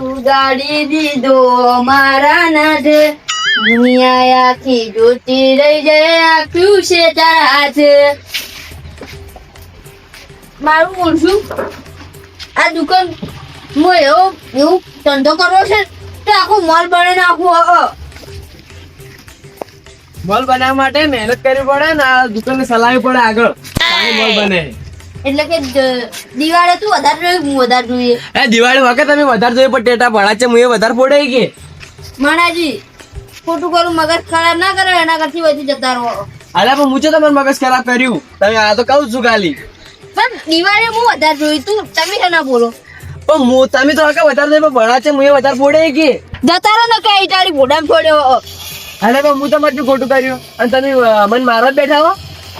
ઉગાડી દીધો મારા નાથે દુનિયા આખી જોતી રહી જાય આખ્યું છે તારા હાથે મારું ઓળશું આ દુકાન હું એવો એવું ધંધો કરવો છે તો આખું મોલ બને નાખું મોલ બનાવવા માટે મહેનત કરવી પડે ને આ દુકાનને ચલાવવી પડે આગળ. મોલ બને. એટલે કે દિવાળે તું વધારે જોયું હું વધારે જોઈએ. એ દિવાળી વખત તમે વધારે જોઈએ પણ ટેટા ભણા છે હું એ વધારે પડે કે મણાજી ખોટું કરું મગજ ખરાબ ના કરે એના કરતી વધુ જતા રહો. અલા પણ હું છે તમારું મગજ ખરાબ કર્યું? તમે આ તો કહું છું ખાલી. પણ દિવાળે હું વધારે જોઈ તું તમે છે ના બોલો? પણ હું તમે તો આખા વધારે જોઈએ પણ ભણા છે હું એ વધારે પડે કે જતા રહો ને કઈ તારી ઘોડામાં છોડ્યો અરે પણ હું તમારું ખોટું કર્યું. અને તમે મન મારવા બેઠા હો.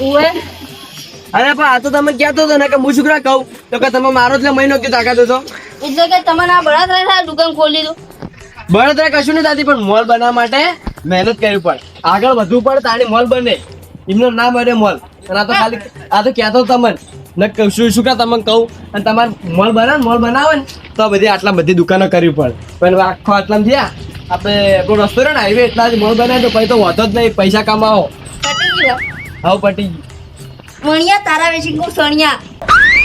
ઉવે. અરે પણ આ તો તમે કહેતો હતો ને કે હું છોકરા કહું. તો કે તમે મારો એટલે મહિનો કે તાકાત હતો એટલે કે તમારે આ બળા થાય દુકાન ખોલી દો. બળતરા કશું નહીં થતી પણ મોલ બનાવવા માટે મહેનત કરવી પડે. આગળ વધવું પડે તારી મોલ બને. એમનું ના બને મોલ. અને આ તો ખાલી આ તો કહેતો તમને. ને શું શું કા તમને કહું? અને તમારે મોલ બનાવે મોલ બનાવે ને તો બધી આટલા બધી દુકાનો કરવી પડે. પણ આખો આટલા થયા. આપણે આપણો રસ્તો રહ્યો ને હાઈવે એટલા મોલ બનાવે તો પછી તો વધો જ નહીં. પૈસા કમાવો. હવે પટી ગયું. મણિયા તારા વેચી કહું સણિયા.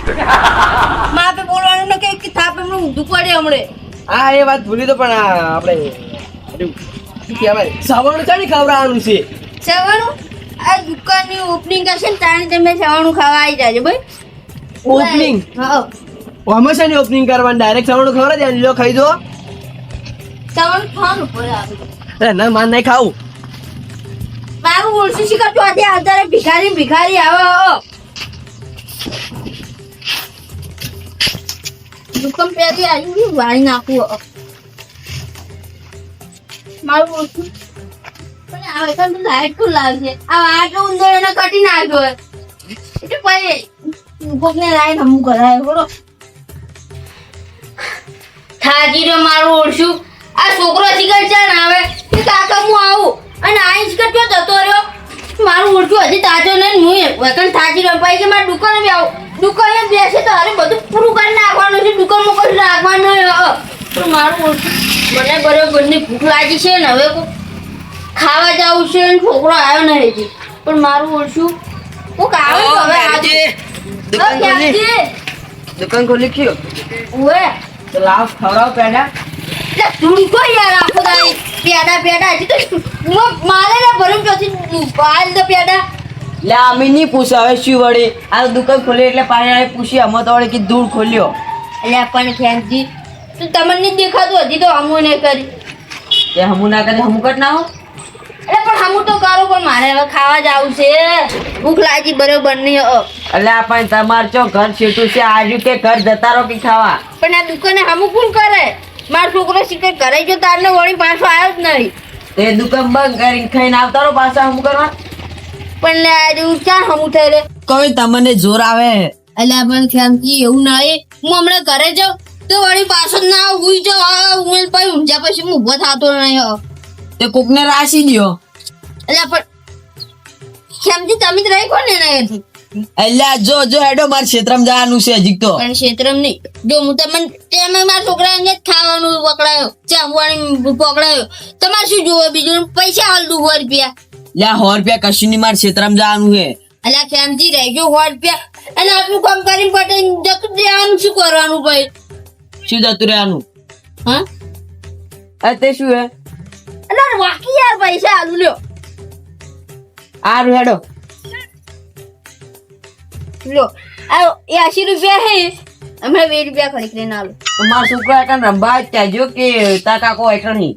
માપે બોલવાનું ને કે થાપ એમનું ઊંધું પડે હમણે. હા એ વાત ભૂલી તો પણ આપણે શું ચાણી ખવડાવવાનું છે? સવાણું? આ દુકાનની ઓપનિંગ હશે ને તાણે તમે સવાણું ખાવા આવી જાજો ભાઈ ઓપનિંગ હા. હંમેશાની ઓપનિંગ કરવાની ડાયરેક્ટ સવાણું ખવડાવ દે લો ખાઈ દો સવાણું ખાવાનું પડે ના માન નહીં ખાવું. મારું ઓળસી શીખર તો આજે અત્યારે ભિખારી ભિખારી, આવો. દુકાન પેલી આવી વાળી નાખું મારું પણ આ વખત તો લાઈટ તો લાવશે આ આટલો ઉંદર એને કટી નાખ્યો. એટલે પછી કોકને લાઈટ અમુક કરાય, બોલો. થાજી રહ્યો મારું ઓળશું આ છોકરો શીખર છે આવે કે કાકા હું આવું? અને આ ઇંચ કરતો જતો રહ્યો? મારું ઓળખું હજી તાજો નહીં હું વકન થાકી રહ્યો. પછી કે મારે દુકાને બી આવું. દુકાને બેસે તો અરે બધું પૂરું કરી નાખવાનું છે. દુકાન નહીં અ. પણ મારું ઓળખું મને બરોબરની ભૂખ લાગી છે ને હવે ખાવા જવું છે ને છોકરો આવ્યો નહીં હજી. પણ મારું ઓળખું હું કાવે હવે આજે. દુકાન ખોલી. દુકાન ખોલી કયો? ઉવે. તો લાવ ખવડાવ પેડા તું કોઈ યાર આખો દાડી. પેડા પેડા હજી તો મારે ને ભરું પાલ તો પેડા લે અમે નહીં પૂછે હવે શું વળી? આ દુકાન ખોલી એટલે પાણી પૂછી અમે તો વળી કે દૂર ખોલ્યો. એટલે પણ ફેનજી તું તમને નહીં દેખાતું હજી તો હમું નહીં કરી. તે હમું ના કરી હમું કટ ના હો એટલે પણ હમું તો કરો પણ મારે હવે ખાવા જવું છે. ભૂખ લાગી બરોબર નહીં એટલે આપણે પણ તમાર ચો ઘર છેટું છે આજુ કે ઘર જતા રહો કે ખાવા પણ આ દુકાને હમું કોણ કરે? મારો છોકરો શીખર કરે જો તારને વળી પાછો આવ્યો જ નહીં. તે દુકાન બંધ કરીને ખાઈને આવતા રહો પાછા હમું કરવા. પણ લે આજે હું ક્યાં હમું થઈ રે કોઈ તમને જોર આવે? એટલે પણ ફેનજી એવું ના એ હું હમણાં ઘરે જાઉં તો વળી પાછો ના ઉઈ જાઉં. આ હું પછી ઊંઝા પછી હું ઊભો થતો નહીં હો તે કોકને રાશી દો એટલે પણ ખેમજી તમે જ રહી કોને એના આ જો જો હેડો મારે ક્ષેત્રમ જવાનું છે હજી તો. પણ ક્ષેત્રમ નહીં. જો હું તમને તેમે મારા છોકરાને જ ખાવાનું પકડાયો ચાંપવાની પકડાયો. તમારે શું જોવે બીજું? પૈસા હાલ દુ સો રૂપિયા લ્યા સો રૂપિયા કશું નહીં મારે ક્ષેત્રમ જવાનું છે. એટલે ખેમજી રહેજો સો રૂપિયા. અને આટલું કામ કરીને પડે જતું દેવાનું શું કરવાનું ભાઈ? શું જતું રહેવાનું? હા? અત્યારે શું હે? અલ્યા બાકી યાર પૈસા હાલું લ્યો. આ હેડો. લ્યો આ એસી રૂપિયા હે. હમણાં વીસ રૂપિયા ખરીદ લઈને આલો. મારા છોકરા એકણ રંબા જ કહેજો કે તા કાકો એકણ નહીં.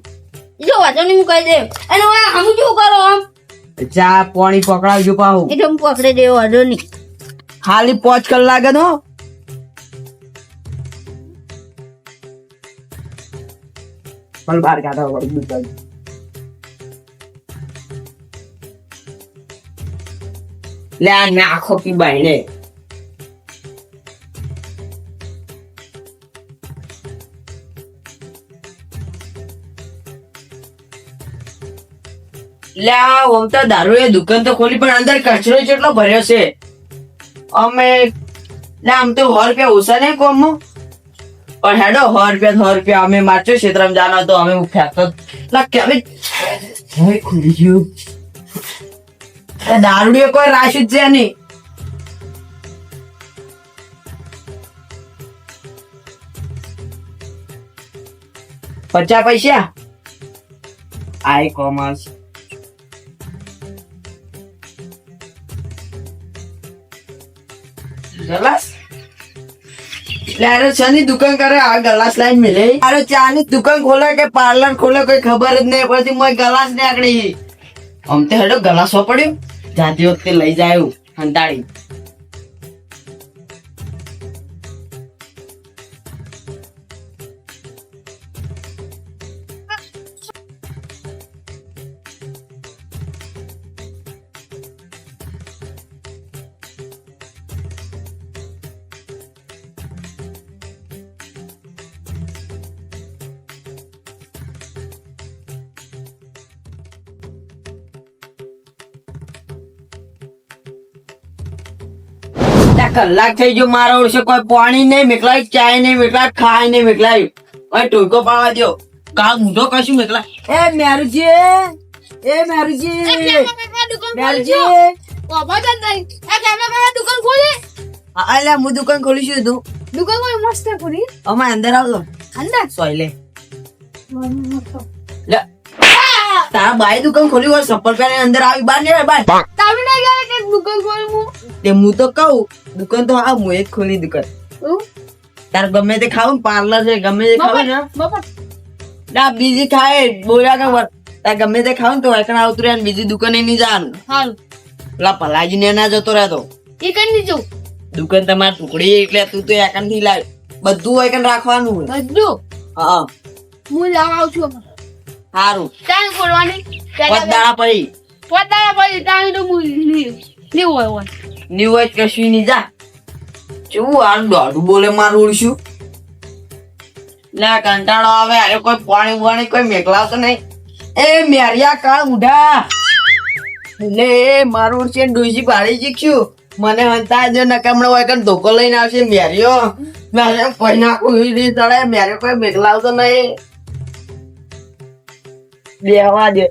જો વાંધો નહીં કહી દે. અને હવે હમ શું કરો આમ? ચા પાણી પકડાવજો પાહુ. એટલે હું પકડી દેવો વાંધો નહીં. ખાલી પાંચ કલાક હો. પણ બહાર કાઢા વળી દુકાન લે આ નાખો કી બાઈને લે આ ઓમ તો દારૂ એ દુકાન તો ખોલી પણ અંદર કચરો જેટલો ભર્યો છે. અમે લે આમ તો સો રૂપિયા ઓછા નહીં કોમ પણ હેડો સો રૂપિયા સો રૂપિયા અમે મારચો ક્ષેત્રમાં જાનો તો અમે ફેંકતો લા કેવી હવે ખુલી ગયું. એ કોઈ રાશી જ છે નહીં. પચાસ પૈસા? આઈ કોમર્સ ગલાસ? લે અરે દુકાન કરે, આ ગલાસ લાઈન મિલે. અરે ચાની દુકાન ખોલે કે પાર્લર ખોલે, કોઈ ખબર જ નહીં પડતી મોય ગલાસ ને આકડી. આમ તે હેડો ગલાસો પડ્યો જાતી વખતે લઈ જાય હંતાડી કલાક થઈ ગયો મારો ઓળશે કોઈ પાણી નહીં મેકલાય ચાય નહીં મેકલાય ખાય નહીં મેકલાય. કોઈ ટોકો પાવા દો હું તો કશું મેકલા એ મેરુજી એ મેરુજી. મેરુજી. અલ્યા હું દુકાન ખોલી છું તું. દુકાન કોઈ મસ્ત પૂરી અમાર અંદર આવજો. અંદર? સોયલે લે. તારા બાઈ દુકાન ખોલી હોય ચપ્પલ પહેરીને અંદર આવી બહાર નહીં આવે તમે ના ગયા કે દુકાન ખોલું તે હું તો કહું દુકાન તો આ હું જ ખોલી દુકાન. તાર ગમે તે ખાવ પાર્લર છે ગમે તે ખાવું ને? ના બીજી ખાય બોલ્યા કે તાર ગમે તે ખાવું તો એકણ આવતું રહે બીજી દુકાને નહીં જવાનું. હાલ પેલા પલાજી ને ના જતો રહેતો. દુકાન તમારે ટુકડી એટલે તું તો એકણથી લાવ. બધું એકણ રાખવાનું બધું? હા. હું લાવ આવું છું. સારું. ખોલવાની પાંચ દાડા પછી. પોતાના પછી ત્યાં તો હું લેવું હોય હોય. ની હોય કશું નહીં જા. કેવું આ દોઢું બોલે મારું ઉડશું ના કંટાળો આવે. અરે કોઈ પાણી વાણી કોઈ મેકલાવતો નહીં. એ મેરિયા કાળ ઉઠા લે મારું છે ડોસી પાડી શીખ્યું મને હંતા જો નકામણો હોય કે ધોકો લઈને આવશે મેરિયો. મેરે કોઈ નાખું તળે મેરે કોઈ મેકલાવતો નહીં. બેહવા દે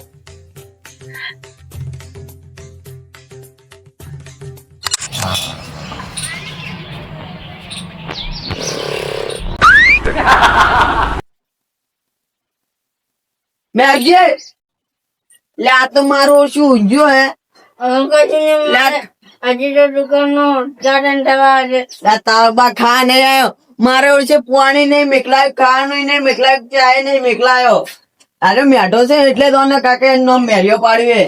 મેગી લે આ તો મારો શું ઊંઝો હે? હજી તો દુકાન નો ગાર્ડન થવા છે. લે તારો બા ખા નહીં આવ્યો મારે ઓળશે પાણી નહીં મેકલાયો ખાવાનું નહીં મેકલાયો ચાય નહીં મેકલાયો અરે મેઠો છે એટલે તો ને કાકે એનો મેરિયો પાડ્યો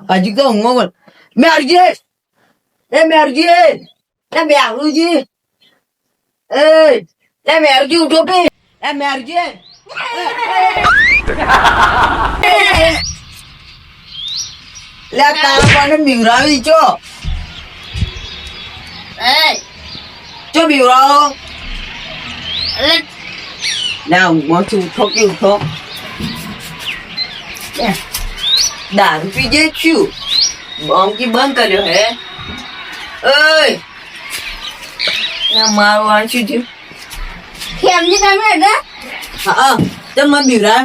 હજી તો હું બોલ. મેરજી એ મેરજી એ મેરુજી એ એ મેરજી ઉઠો કે એ મેરજી લે તારા પાને બીવરાવી છો? એ. ચો બીવરાવો? એટલે લે ઊંઘમાંથી ઉઠો કે ઉઠો દારૂ પી જાય છું બમકી બંધ કર્યો હે ઓય ના મારું શું થયું કેમની તમે હતા હા તો મમ્મી બિવરા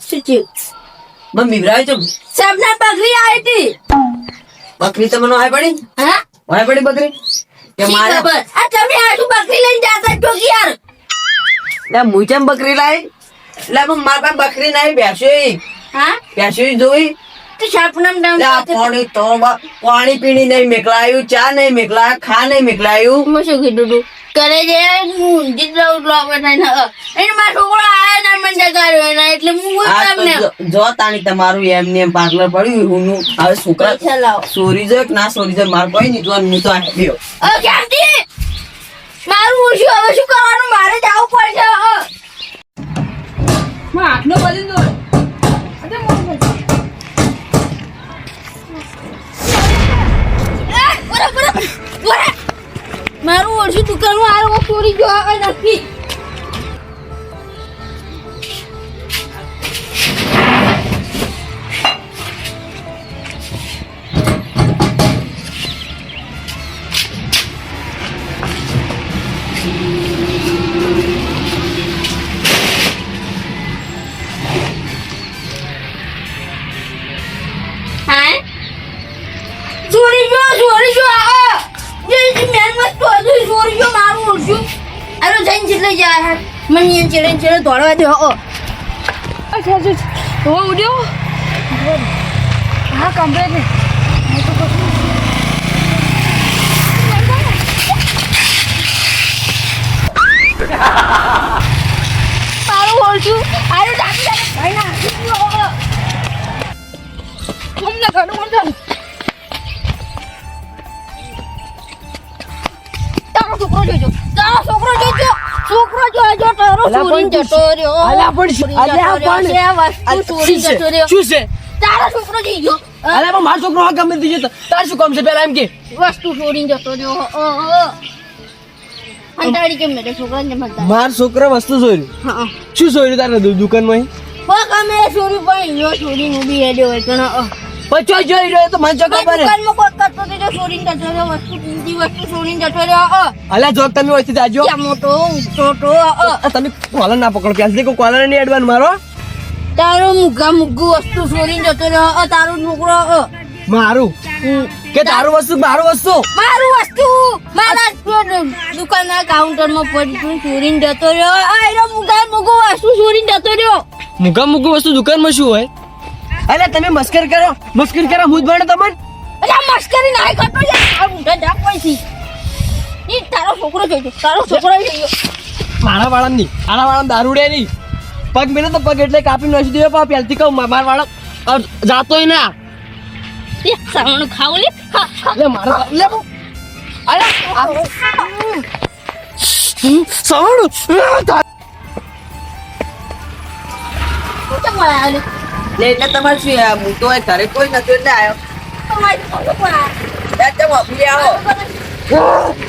શું થયું મને બીવરાવ છો સપના બકરી આવી હતી બકરી તમને હાય પડી હા હાય પડી બકરી કે મારા આ તમે આટલું બકરી લઈને જાતા છો કે યાર લે હું ચમ બકરી લાવી લે પણ માર પાસે બકરી નહીં બેસી હા? બેસી જોઈ? તો સપનામ ડાઉન લે પાણી તો પાણી પીણી નહીં મેકલાયું ચા નહીં મેકલાયું ખા નહીં મેકલાયું. મેં શું કીધું તું? કરે જે હું જીતલો ઉતલો થઈને એને મારા છોકરો આયા ના મને જગાડ્યો એના એટલે હું તમને જો- તાણી તમારું એમ ને એમ પાગલ પડ્યું હું હવે છોકરા સોરી જો ના સોરી જો માર કોઈ નહીં જો હું તો આ ગયો હવે કેમથી મારું ઓછું હવે શું કરવાનું મારે જવું પડશે હવે. આટલો બરાબર, બરાબર. મારું ઓછું દુકાનમાં આ લોકો ચોરી ગયો હવે નથી દોડવા દે, હો. અચ્છા અચ્છા ઓ ઉડ્યો? હા, કમ્પ્લીટ મારું ઓળખ્યું અરે ડાકી ભાઈ, ના હો તમને ઘણું બધું તારો છોકરો જોજો. તારો છોકરો જોજો. છોકરો જોજો તારો ચોરી જતો રહ્યો. અલા પણ અલા પણ છે, વસ્તુ ચોરી જતો રહ્યો. શું છે? તારો છોકરો જોજો અરે પણ મારો છોકરો આ ગમે જતો તાર શું કામ છે પેલા એમ કે? વસ્તુ ચોરી જતો રહ્યો. અ. કેમ મેરે છોકરાને હંતાડી? માર છોકરો વસ્તુ ચોરી. હા શું ચોરી તારે દુકાનમાં હો ગમે ચોરી પણ યો ચોરી નું બી હેડ્યો હોય અ. પચો જોઈ રહ્યો તો મને જો ખબર હે. દુકાનમાં કોઈ કરતો તો જો ચોરીને જતો રહ્યો વસ્તુ કિંમતી વસ્તુ ચોરીને જતો રહ્યો. અલા જોક તમે ઓછી જાજો. મોટો છોટો તમે કોલર ના પકડો પ્યાસથી કોઈ કોલર નહીં અડવાનું મારો? તારો મુગા મુગુ વસ્તુ ચોરીને જતો રહ્યો તારું છોકરો. મારું? કે તારું વસ્તુ મારું વસ્તુ? મારું વસ્તુ? મારા દુકાનના કાઉન્ટરમાં પડી ચોરીને જતો રહ્યો આ એનો મુગા મુગુ વસ્તુ ચોરીને જતો રહ્યો. મુગા મુગુ વસ્તુ દુકાનમાં શું હોય? અલે તમે મસ્કર કરો. મસ્કર કરો હું જ ભણે તમને? અલા મસ્કરી ના કરતો યાર. ઊંધા જા થી ઈ તારો છોકરો જોઈજો તારો છોકરો જોઈજો મારા વાળા ની આના વાળા દારૂડે ની પગ મેલે તો પગ એટલે કાપી નાખી દેવો પા પહેલથી કહું મારા વાળા જાતોય ના એ સાવણ ખાવ લે. લે મારો લે. અલે આ- તો સવાણું મળ્યા લે લે એટલે તમારે શું હું તો ઘરે કોઈ નતો એટલે આવ્યો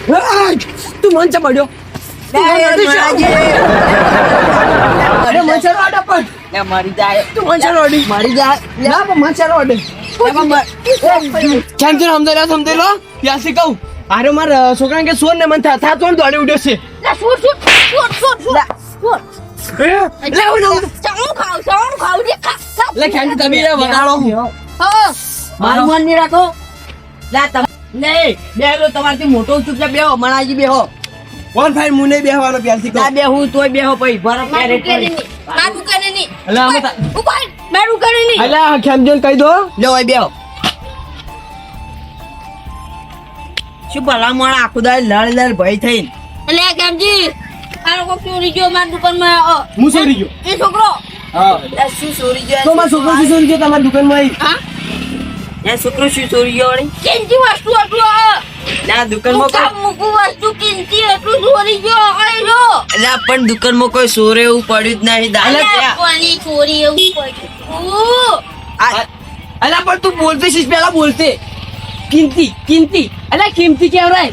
છોકરો તું મન છે પડ્યો લે, મણાજી. અરે મન છે રોડ પણ લે, મરી જાય. તું મન છે રોડી મરી જાય. ના પણ મન છે રોડ એમાં મ- કેમ તું સમજાય સમજાય લો. પ્યાસી કહું. અરે મારા છોકરાને કે સોર ને મન થા થા તો દોડી ઉડ્યો છે. તમારથી મોટો ચૂપચાપ બેહો મણાજી બેહો વન ફાઈન મુને બેહવાનો પ્યાસી ના બેહું તોય બેહો પછી બરફ ક્યારે મારું કરે નહીં અલા, આમાં મારું કરે નહીં અલ્યા ખેમજોન કહી દો લે ઓય બેહો શું ભલા મોણા આખું દાડ લડ લડ ભય થઈને એટલે કેમજી આ લોકો ચોરી ગયો મારી દુકાનમાં? હું ચોરી ગયો એ છોકરો? હા. શું ચોરી ગયો તો મારો છોકરો શું ચોરી ગયો તમારી દુકાનમાં આવી હા? એ છોકરો શું ચોરી ગયો વળી? કિંમતી વસ્તુ હતું ના દુકાનમાં કોઈ મુકુ વસ્તુ કિંમતી હતું ચોરી ગયો આઈ લો પણ દુકાનમાં કોઈ સોરે એવું પડ્યું જ નહીં દાદા કોની ચોરી એવું પડ્યું આ- પણ તું બોલતી શીશ પેલા બોલતે. કિંમતી કિંમતી. અલા કિંમતી કેવાય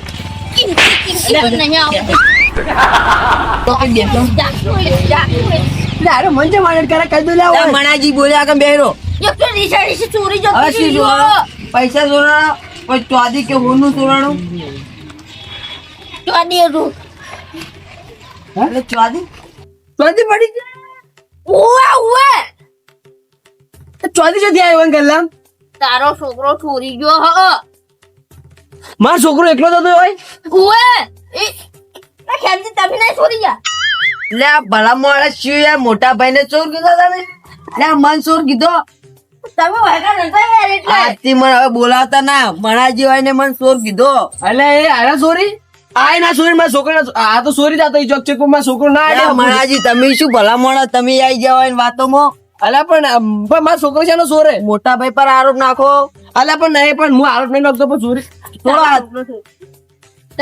કિંમતી કિંમતી નહીં આવતી. મણાજી બોલ્યા કે બેરો? પૈસા ચોરાણો કોઈ ચોદી કે હોનું ચોરાણું? તો આ દેરું. ચોદી ચોથી પડી ગઈ. ઉવે, ઉવે. ચોથી આવ્યો ગલ્લા તારો છોકરો ચોરી ગયો હ. મારો છોકરો એકલો જતો હોય ઉવે એ ખેમજી તમે નહીં ચોરી ગયા? લે આ ભલા મોડા શું યાર મોટા ભાઈ ને ચોર કીધો તમે? લે મન ચોર કીધો? તમે વાગા નતા યાર એટલે. આજથી મને હવે બોલાવતા ના મણાજી હોય ને મને ચોર કીધો. એટલે એ આરા સોરી આય ના સોરી મારા છોકરા આ તો સોરી જાતો ચોક ચોકમાં છોકરો ના આયા મણાજી તમે શું ભલા મોડા તમે આવી ગયા હોય ને વાતોમાં? મો પણ પણ મારા છોકરો છે સોરે મોટા ભાઈ પર આરોપ નાખો. અલે પણ નહીં પણ હું આરોપ નહીં નાખતો પણ ચોરી થોડો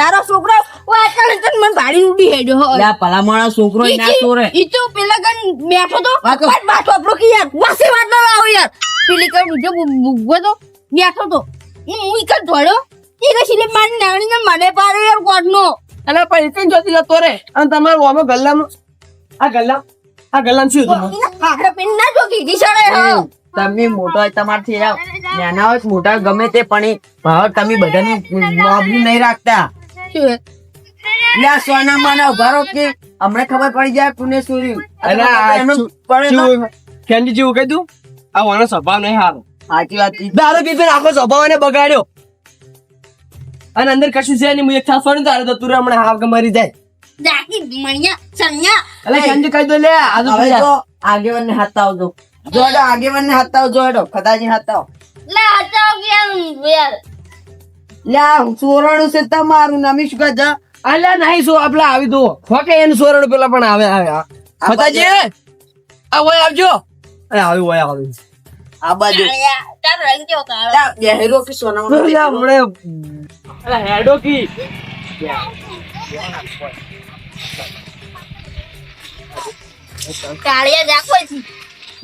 તારો છોકરો વાયકા તન મન ભાડી ઉડી હેડ્યો હો લા આ ભલા છોકરો ના ચોરે. ઈ તો પેલા ગન બેઠો તો વાતો. વાત આપણો કે યાર વાસે વાત ના આવો યાર. પેલી કન મુજે ભૂગવો તો બેઠો તો. હું ઈ કર ધોડ્યો ઈ કે સિલે મારી નાની ને મને પાડે યાર કોડનો અલ્યા પણ એટલે જોતી જતો રે અને તમાર ઓમે ગલ્લામાં આ ગલ્લા આ ગલ્લામાં શું હતું? આપણે પેન ના જો કીધી સડે હ. તમે મોટો હોય તમારથી આવ. નાના હોય મોટા ગમે તે પણ ભાવ તમે બધાની નોબલી નહીં રાખતા. લે સોના માના ઊભા કે હમણાં ખબર પડી જાય કોને ચોર્યું અરે આ એમનું શું- પડે ના. શું કેન્ડી જેવું કહી દઉં? આ વાનો સ્વભાવ નહીં સારો. સાચી વાત દારૂ પી આખો સ્વભાવ એને બગાડ્યો. અને અંદર કશું છે નહીં હું એક થાસ તારે તો તું હમણાં હાવ કે મરી જાય. જાકી મણિયા સંયા એટલે કેન્ડી કહી દો લે આ તો હવે આગેવાન ને હાથ આવજો જો હેડો આગેવાન ને હાથ આવજો હેડો ખતાજી હાથ આવ લે યાર. લે આ છે તમારું નામી શું કહે અલ્યા નહીં શું આપલા આવી દો. ફોકે એનું સોરડ પેલા પણ આવે આવે ફતાજી આ ઓય આવજો. અરે આવી ઓય આવી આ બાજુ. તાર રંગ કેવો કાળો? લે, બેહેરો કે સોનામાં અલ્યા હમણે અલા હેડો કી. કાળિયા જાકો છે.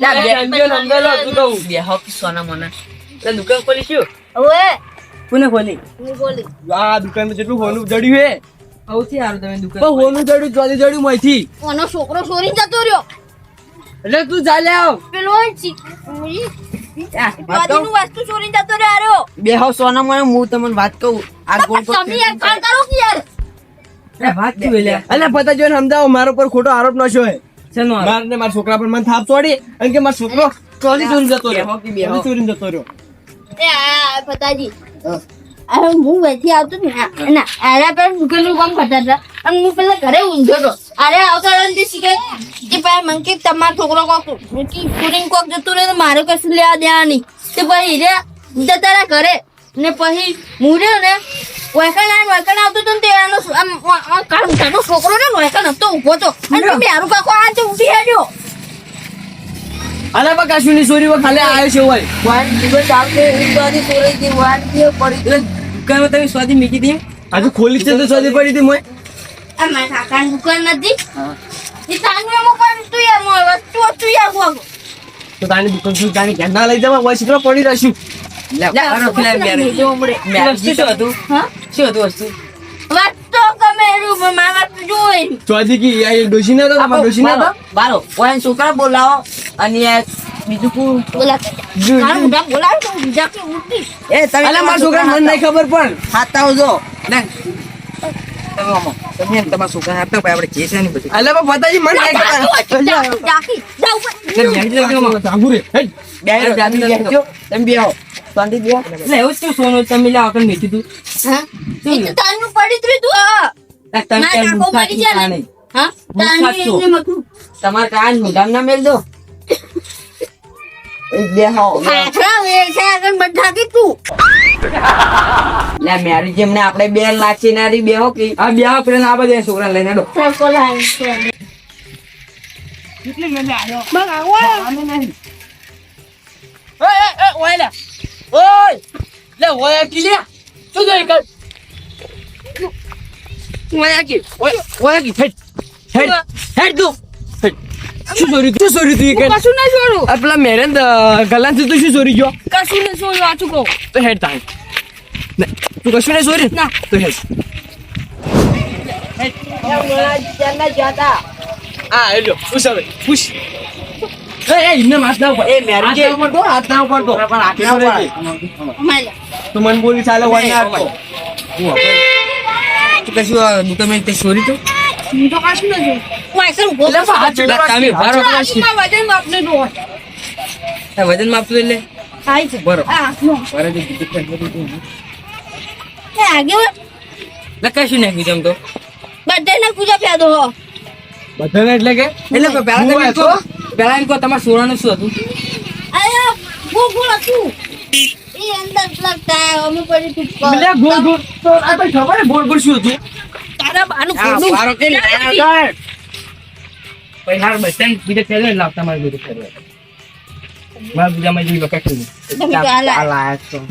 લે, બે- કેન્ડીઓ નંબર લો તું કહું બેહો કે સોનામાં એટલે દુકાન ખોલી શું? હવે કોને ખોલી? હું ખોલી આ દુકાનમાં જેટલું હોનું જડ્યું હે. આવતી સારું તમે દુકાન પણ હોનું જડ્યું જોલી જડ્યું મયથી. ઓનો છોકરો ચોરી જતો રહ્યો. એટલે તું ચાલે આવ. પેલો ચોરીનું વસ્તુ ચોરી જતો રહ્યો. બેહો સોનામાં હું તમને વાત કહું. આ ગોળ તમે યાર કાલ કરો કે યાર? અને પતાજીને સમજાવો મારા પર ખોટો આરોપ નશો હે. માર ને મારા છોકરા પર મને થાપ ચોડી અને કે મારો છોકરો ચોરી ચોરી જતો રહ્યો. ચોરી જતો રહ્યો. પતાજી અરે હું બેઠી આવતો ને ના આરા પર દુકાનનું કામ કરતા હતા. અને હું પેલા ઘરે ઊંઘ્યો હતો. અરે આવતા શીખે. મને કે તમારો છોકરો કોક કોક જતું રહે તો મારે કશું લેવા દેવા નહીં તે પછી રે જતા રહ્યા ઘરે. ને પછી હું રહ્યો ને વૈકણ આ વૈકણ આવતો હતો ને તે એનો આમ કાળો છોકરો ને વૈકણ હતો ઊભો હતો. અને મારું કાકો આ ઊભી હેડ્યો. અરે બા કાશ્મીરની સોરી ચોરી ખાલી આવ્યો છે હોય. દિવસ પડી દુકાનમાં તમે સ્વાદી મીકી દી આજે ખોલી છે તો સ્વાદી પડી હતી મોય આ મારા કાકાની દુકાન નથી? એ તાનું પણ તું વસ્તુ તો શું તારી ઘેર ના લઈ જવા? હોય પડી રહેશું. શું હતું? હા? શું હતું વસ્તુ? વસ્તુ ગમે એનું મારા જોઈ ચોથી કી આ ડોશી ના તો ડોશી ના તો બારો ઓય છોકરા બોલાવો. અને બીજું કોણ બોલા તારું મોઢા બોલાવ તો બીજા કે ઉઠી એ તમે મારા છોકરા મને નહીં ખબર પણ હાથ આવજો ને તમે તમારા છોકરા હાથ આપો આપણે જે છે બધું અલે બા મને નહીં ખબર જાકી જાઉં જાગુ રે હેડ. બેહો જામી બેહજો તમે બેહો શાંતિ બેહો એટલે એવું શું સોનું તમે લાવો કે મીઠી તું હા એ તો તાનું પડી ત્રી તું તમે ના કેમ કાકો મુખા મરી જાય હા તાનું ખાતું. તમારે કાન ના મેલ દો એ બેહો ખાખરા વે છે આગળ બધા કે લે મેરી જેમને આપણે બે લાચી નારી બેહો કે આ બેહો પેલા આ બધા છોકરા લઈને હેડો. સર્કલ આવી. છે ઓય ઓય ઓય લે. ઓય. લે ઓય કી લે. શું જોઈ કર ઓય કી ઓય ઓય કી હેડ. હેડ. હેડ તું. શું ચોરી શું ચોરી તું કર કશું ના છોડું આ પેલા મેરેન ગલાનથી તું શું ચોરી ગયો? કશું નહીં છોડું આચું કહું? તો હેડ તાણ. ના, તું કશું નહીં ચોરી ના. તો હેડ. આ હેલો પૂછ હવે પૂછ. તું મને બોલી ચાલે હોય ના આપતો. તું કશું આ દુકાનમાં તે ચોરી તું? વજન માપતું એટલે કે એટલે પેલા એમ કહો તમારે સોનાનું શું હતું અરે, ગોળ ગોળ હતું એ અંદર આ તો ગોળ ગોળ શું હતું? કે પછી હાર બીજે લાવતા મારે બીજે. મારા જેવી. તમે તો આ.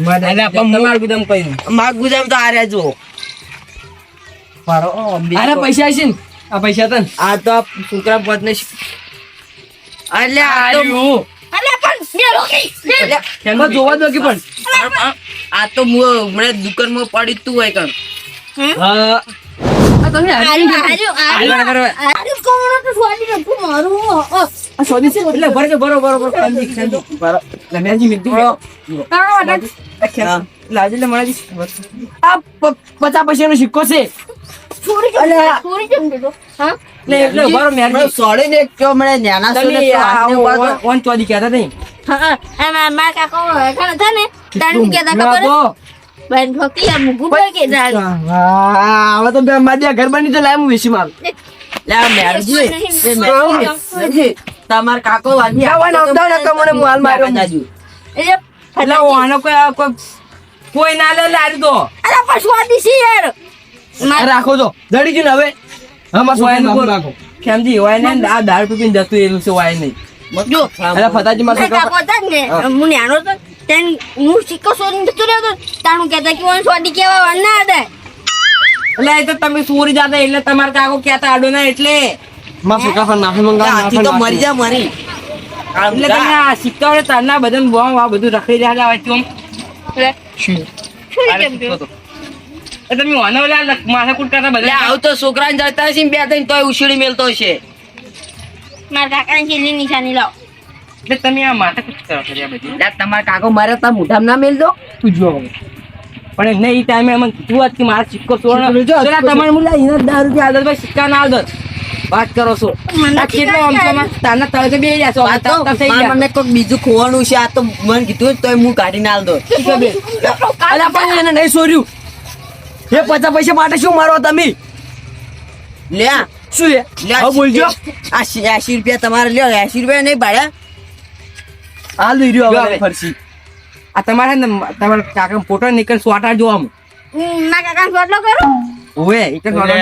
મારા તો જુઓ. અરે પૈસા છે ને? આ પૈસા તન આ તો છોકરા પોતને શી- અલ્યા, આ તો પણ બે રોકી. અલ્યા, એમાં જોવા દો કે પણ? આ- આ તો હું હમણાં દુકાનમાં પડી તું હોય કણ. તમે હારી હારું, કોણ તો મારું. આ છે એટલે બરો બરો બરો બરો શાંતિ, શાંતિ. બરો. એટલે મેજી મીઠું બરો. હા. લાવજે એટલે મને બી. આ પ- પચાસ પૈસાનો સિક્કો છે છોરી કેમ છોરી કેમ દીધો હા ઊભા રહો, મેરજી. સોડીને એક મને નેના સોને. ઓન- નહીં. હા મારા કાકા ને તાણ ખબર? ના, બેન ભક્તિ આ મુગું કે દાળ હા, હવે તો બે મારી ઘર બની તો લાય હું વેચી મારું લે મેરજી, એ. મેરજી, તમાર કાકો વાગી ના, વાન આવતા ને તો મને હું હાલ માર્યો. જાજુ. એટલે એટલે આનો કોઈ કોઈ કોઈ ના લે લારી દો. અરે પણ સ્વાદી છે યાર. રાખો તો જડી ગયું ને હવે. હા મારા છોકરાને નાખું રાખો. ખેમજી હોય ને આ દાળ પીપીને જતું એવું છે હોય નહીં. જો. અરે ફતાજી છોકરા કાકો હતા ને. હું. નાનો હતો તેન હું સિક્કો શોધીને જતો રહ્યો હતો તાણું કહેતા કે ઓન સ્વાદી કેવા વાર ના હતા એટલે એ તો તમે સુરી જાતા એટલે તમારે કાકો કહેતા આડો ના એટલે. માં છોકરા પર નાફી મંગાવ હાથી તો મરી જા મરી. એટલે તમે આ સિક્કા વડે તારના બદન બોમ આ બધું રખડી રહ્યા હતા તેમ એટલે તમે વાનો ઓલા માથાકૂટ કરતા બધા આવું તો છોકરાને જતા હશે ને બે ત્રણ તોય ઉછીડી મેલતો હશે. મારા કાકાની છેલ્લી નિશાની લાવ. એટલે તમે આ માથાકૂટ કરો કર્યા બધું? લે કાકો મારે તા મોઢામાં ના મેલ દો. તું જો પણ એમને એ ટાઈમે અમે કીધું હતું કે મારા સિક્કો સોળ તમારે મુલા એના દસ રૂપિયા આદર ભાઈ સિક્કા ના આદર વાત કરો છો. કેટલો આમ? તારના તળકે જાશો. આ તો મને કોઈક બીજું ખોવાનું છે આ તો મને કીધું તો હું કાઢી ના દો બે. અલ્યા પણ એને નહીં સોર્યું એ પચાસ પૈસા માટે શું મારો તમે? લ્યા શું લે બોલજો. આ એસી રૂપિયા તમારે લ્યો એસી રૂપિયા નહીં ભાડ્યા હાલ લઈ રહ્યો હવે. ફરસી. આ તમારે ને તમારા કાકા ફોટો નીકળ સોટા જોવા આમ ના કાકા કાકાને કરો ઓએ એક જ સોટો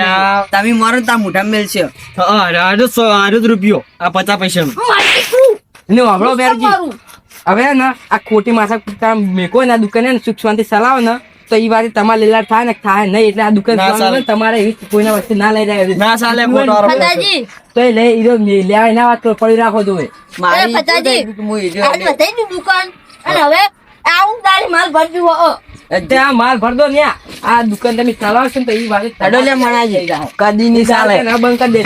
તમે મારો તા મોઢા મેલ છે હા આજો સો આજો રૂપિયો આ પચાસ પૈસા. ને વાપરો બેરજી. હવે ને આ ખોટી માથા મેકો ના દુકાને સુખ શાંતિ સલાવ ને તો એ વાત તમારે લીલાડ થાય ને થાય નહીં એટલે આ દુકાન ના. ને તમારે કોઈના વચ્ચે ના લઈ જાય ના ચાલે તો એ લઈ ઈરો લેવા એના વાત પડી રાખો મારી ની દુકાન. અને હવે આવું તારી માલ ભરજો હો. તે આ માલ ભરદો ને આ. દુકાન તમે ચલાવશો ને તો એ વાત અડો લે મણાજી કદી ની ચાલે. ના બંધ કરી દે.